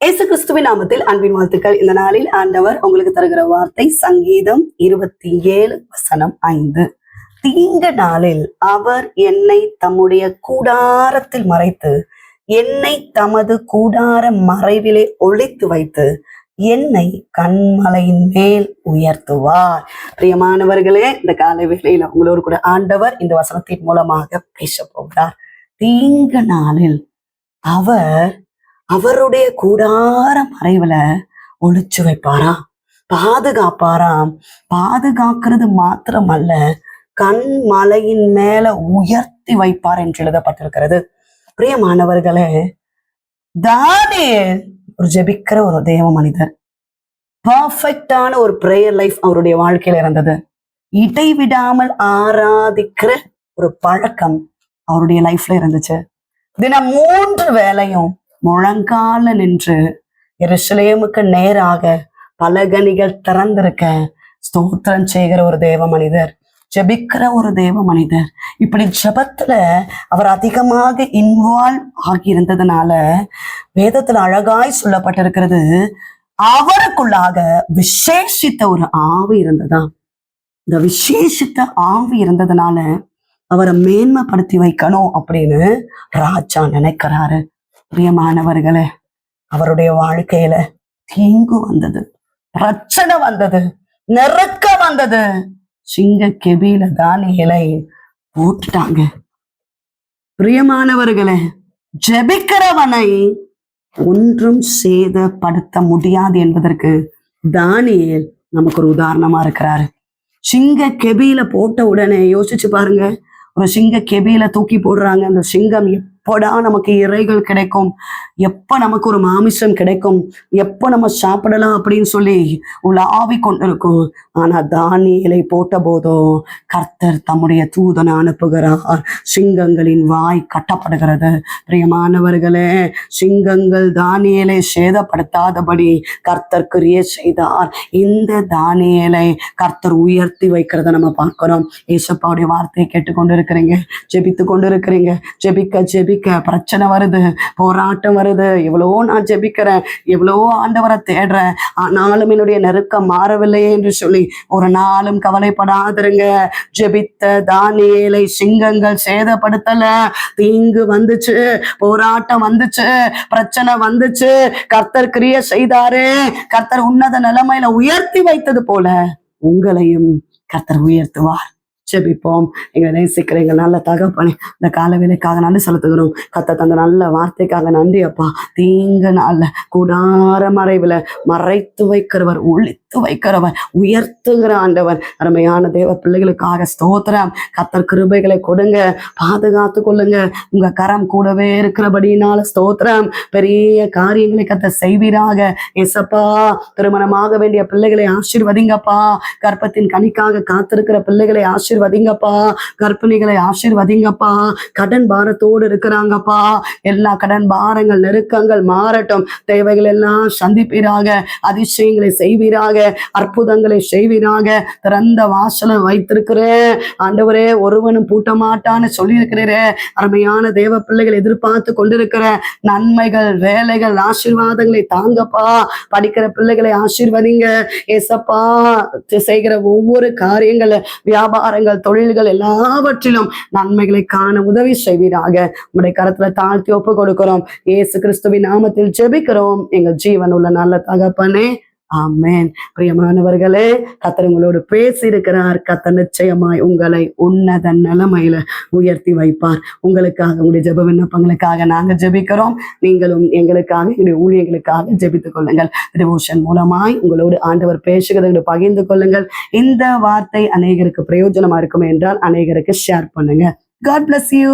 இயேசு கிறிஸ்துவின் நாமத்தில் அன்பின் வாழ்த்துக்கள். இந்த நாளில் ஆண்டவர் உங்களுக்கு தருகிற வார்த்தை சங்கீதம் இருபத்தி ஏழு வசனம் ஐந்து. தீங்க நாளில் அவர் என்னை தம்முடைய கூடாரத்தில் மறைத்து என்னை தமது கூடார மறைவிலே ஒழித்து வைத்து என்னை கண்மலையின் மேல் உயர்த்துவார். பிரியமானவர்களே இந்த காலை வேளையில உங்களோடு கூட ஆண்டவர் இந்த வசனத்தின் மூலமாக பேச போகிறார். தீங்க நாளில் அவர் அவருடைய கூடார மறைவுல ஒழிச்சு வைப்பாரா? பாதுகாப்பாராம். பாதுகாக்கிறது மாத்திரமல்ல கண் மலையின் மேல உயர்த்தி வைப்பார் என்று எழுதப்பட்டிருக்கிறது. பிரியமானவர்களே தானே ஒரு ஜெபிக்கிற ஒரு தேவ மனிதர். பர்ஃபெக்டான ஒரு பிரேயர் லைஃப் அவருடைய வாழ்க்கையில இருந்தது. இடைவிடாமல் ஆராதிக்கிற ஒரு பழக்கம் அவருடைய லைஃப்ல இருந்துச்சு. தினம் மூன்று வேலையும் முழங்கால நின்று எருசலேமுக்கு நேராக பலகனிகள் திறந்திருக்க ஸ்தோத்திரம் செய்கிற ஒரு தேவ மனிதர் ஜெபிக்கிற ஒரு தேவ மனிதர். இப்படி ஜெபத்துல அவர் அதிகமாக இன்வால்வ் ஆகியிருந்ததுனால வேதத்துல அழகாய் சொல்லப்பட்டிருக்கிறது அவருக்குள்ளாக விசேஷித்த ஒரு ஆவி இருந்ததா? இந்த விசேஷித்த ஆவி இருந்ததுனால அவரை மேன்மைப்படுத்தி வைக்கணும் அப்படின்னு ராஜா நினைக்கிறாரு. பிரியமானவர்களே அவருடைய வாழ்க்கையில தீங்கு வந்தது பிரச்சனை வந்தது நெருக்க வந்தது. சிங்க கெபியில தானியலை போட்டுட்டாங்க. பிரியமானவர்களே ஜெபிக்கிறவனை ஒன்றும் சேதப்படுத்த முடியாது என்பதற்கு தானியல் நமக்கு ஒரு உதாரணமா இருக்கிறாரு. சிங்க கெபியில போட்ட உடனே யோசிச்சு பாருங்க. ஒரு சிங்க கெபியில தூக்கி போடுறாங்க. அந்த சிங்கம் எப்படா நமக்கு இறைகள் கிடைக்கும்? எப்ப நமக்கு ஒரு மாமிசம் கிடைக்கும்? எப்ப நம்ம சாப்பிடலாம் அப்படின்னு சொல்லி உலாவி கொண்டிருக்கும். ஆனா தானியலை போட்ட போதோ கர்த்தர் தம்முடைய தூதனை அனுப்புகிறார். சிங்கங்களின் வாய் கட்டப்படுகிறது. பிரியமானவர்களே சிங்கங்கள் தானியலை சேதப்படுத்தாதபடி கர்த்தர் கிரியை செய்தார். இந்த தானியலை கர்த்தர் உயர்த்தி வைக்கிறத நம்ம பார்க்கிறோம். ஏசப்பாவுடைய வார்த்தையை கேட்டுக்கொண்டு இருக்கிறீங்க ஜெபித்து கொண்டு இருக்கிறீங்க ஜெபிக்க ஜெபிக்க. பிரச்சனை வருது போராட்டம் வருது எவ்வளவோ நான் ஜெபிக்கிறேன் எவ்வளவோ ஆண்டவரை தேடுறேன் ஆனாலும் என்னுடைய நெருக்கம் மாறவில்லையே என்று சொல்லி ஒரு நாளும் கவலைப்படாதிருங்க. ஜெபித்த தானியலை சிங்கங்கள் சேதப்படுத்தல. தீங்கு வந்துச்சு போராட்டம் வந்துச்சு பிரச்சனை வந்துச்சு. கர்த்தர் கிரிய செய்தாரு. கர்த்தர் உன்னத நிலைமையில உயர்த்தி வைத்தது போல உங்களையும் கர்த்தர் உயர்த்துவார். ஜெபிப்போம். எங்களை நேசிக்கிற எங்கள் நல்ல தகப்பனே இந்த கால வேலைக்காக நன்றி செலுத்துகிறோம். கத்த தந்த நல்ல வார்த்தைக்காக நன்றி அப்பா. தீங்க நாள்ல கூடார மறைவுல மறைத்து வைக்கிறவர் எடுத்து வைக்கிறவர் உயர்த்துகிற ஆண்டவன் அருமையான தேவ பிள்ளைகளுக்காக ஸ்தோத்திரம். கத்தர் கிருபைகளை கொடுங்க பாதுகாத்து கொள்ளுங்க. உங்க கரம் கூடவே இருக்கிறபடினால ஸ்தோத்திரம். பெரிய காரியங்களை கத்த செய்வீராக. எசப்பா திருமணமாக வேண்டிய பிள்ளைகளை ஆசிர்வதிங்கப்பா. கர்ப்பத்தின் கணிக்காக காத்திருக்கிற பிள்ளைகளை ஆசிர்வதிங்கப்பா. கர்ப்பிணிகளை ஆசிர்வதிங்கப்பா. கடன் பாரத்தோடு இருக்கிறாங்கப்பா. எல்லா கடன் பாரங்கள் நெருக்கங்கள் மாறட்டும். தேவைகள் எல்லாம் சந்திப்பீராக. அதிசயங்களை செய்வீராக. அற்புதங்களை செய்வீராக. திறந்த வாசலை வைத்திருக்கிறேன் ஆண்டவரே ஒருவனும் பூட்ட மாட்டான்னு சொல்லியிருக்கிறே அருமையான தேவ பிள்ளைகள் எதிர்பார்த்து கொண்டிருக்கிற. நன்மைகள் வேலைகள் ஆசீர்வாதங்களை தாங்கப்பா. படிக்கிற பிள்ளைகளை ஆசீர்வதிங்க. ஏசப்பா செய்கிற ஒவ்வொரு காரியங்கள் வியாபாரங்கள் தொழில்கள் எல்லாவற்றிலும் நன்மைகளை காண உதவி செய்வீராக. உங்களுடைய கரத்துல தாழ்த்தி ஒப்பு கொடுக்கிறோம். ஏசு கிறிஸ்துவின் நாமத்தில் ஜெபிக்கிறோம். எங்கள் ஜீவன் உள்ள நல்ல தகப்பனே ஆமேன். பிரியமானவர்களே கத்தர் உங்களோடு பேசி இருக்கிறார் கத்த நிச்சயமாய் உங்களை உன்னத நிலைமையில உயர்த்தி வைப்பார். உங்களுக்காக உங்களுடைய ஜெப விண்ணப்பங்களுக்காக நாங்க ஜெபிக்கிறோம். நீங்களும் எங்களுக்காக எங்களுடைய ஊழியர்களுக்காக ஜெபித்துக் கொள்ளுங்கள். டிவோஷன் மூலமாய் உங்களோடு ஆண்டவர் பேசுகிறதை பகிர்ந்து கொள்ளுங்கள். இந்த வார்த்தை அநேகருக்கு பிரயோஜனமா இருக்கும் என்றால் அநேகருக்கு ஷேர் பண்ணுங்க. God bless you